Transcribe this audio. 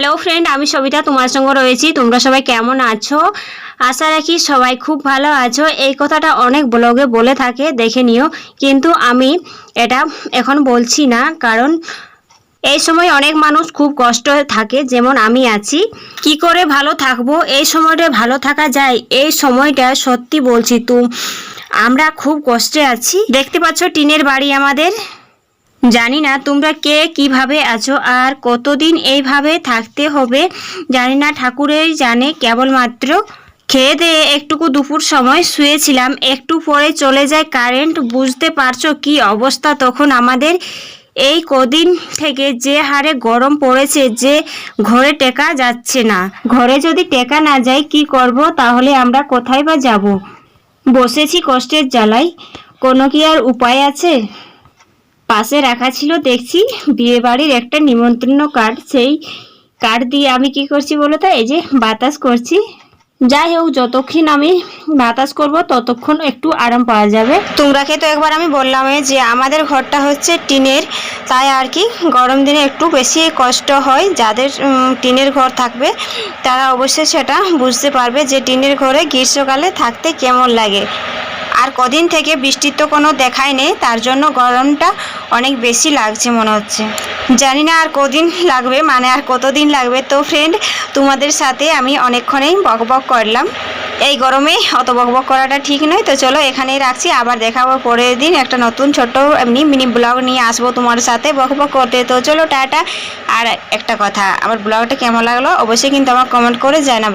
Hello friend আমি সবিতা, তোমার সঙ্গে রয়েছি। তোমরা সবাই কেমন আছো? আশা রাখি সবাই খুব ভালো আছো। এই কথাটা অনেক ব্লগে বলে থাকে, দেখে নিও। কিন্তু আমি এটা এখন বলছি না, কারণ এই সময় অনেক মানুষ খুব কষ্ট থাকে, যেমন আমি আছি। কি করে ভালো থাকব? এই সময়টা ভালো থাকা যায়। এই সময়টা সত্যি বলছি তো আমরা খুব কষ্টে আছি। দেখতে পাচ্ছ টিনের বাড়ি আমাদের। জানি না, তোমরা কে, কীভাবে আছো আর কতদিন এইভাবে থাকতে হবে জানি না। ঠাকুরেই জানে, কেবলমাত্র খেয়ে দিয়ে একটুকু দুপুর সময় শুয়েছিলাম, একটু পরে চলে যায় কারেন্ট, বুঝতে পারছ কি অবস্থা তখন আমাদের। এই কদিন থেকে যে হারে গরম পড়েছে, যে ঘরে টেকা যাচ্ছে না। ঘরে যদি টেকা না যায়, কি করব? তাহলে আমরা কোথায় বা যাব? বসেছি কষ্টের জ্বালায়। কোনো কি আর উপায় আছে? পাশে রাখা ছিল, দেখছি বিয়ে বাড়ির একটা নিমন্ত্রণ কার্ড। সেই কার্ড দিয়ে আমি কি করছি বলো তো? এই যে বাতাস করছি। যাই হোক, যতক্ষণ আমি বাতাস করব, ততক্ষণ একটু আরাম পাওয়া যাবে। তোমরাকে তো একবার আমি বললাম যে আমাদের ঘরটা হচ্ছে টিনের। তাই আর কি, গরম দিনে একটু বেশি কষ্ট হয়। যাদের টিনের ঘর থাকবে, তারা অবশ্যই সেটা বুঝতে পারবে যে টিনের ঘরে গ্রীষ্মকালে থাকতে কেমন লাগে। আর কদিন থেকে বৃষ্টির তো কোনো দেখাই নেই, তার জন্য গরমটা অনেক বেশি লাগছে মনে হচ্ছে। জানি না আর কদিন লাগবে মানে আর কতদিন লাগবে। তো ফ্রেন্ড তোমাদের সাথে আমি অনেকক্ষণেই বকবক করলাম। এই গরমে অত বকবক করাটা ঠিক নয়, তো চলো এখানেই রাখছি। আবার দেখাবো পরের দিন একটা নতুন ছোট এমনি মিনি ব্লগ নিয়ে আসব তোমার সাথে বকবক করতে। তো চলো টাটা। আর একটা কথা, আমার ব্লগটা কেমন লাগল অবশ্যই কিন্তু আমার কমেন্ট করে জানাবে।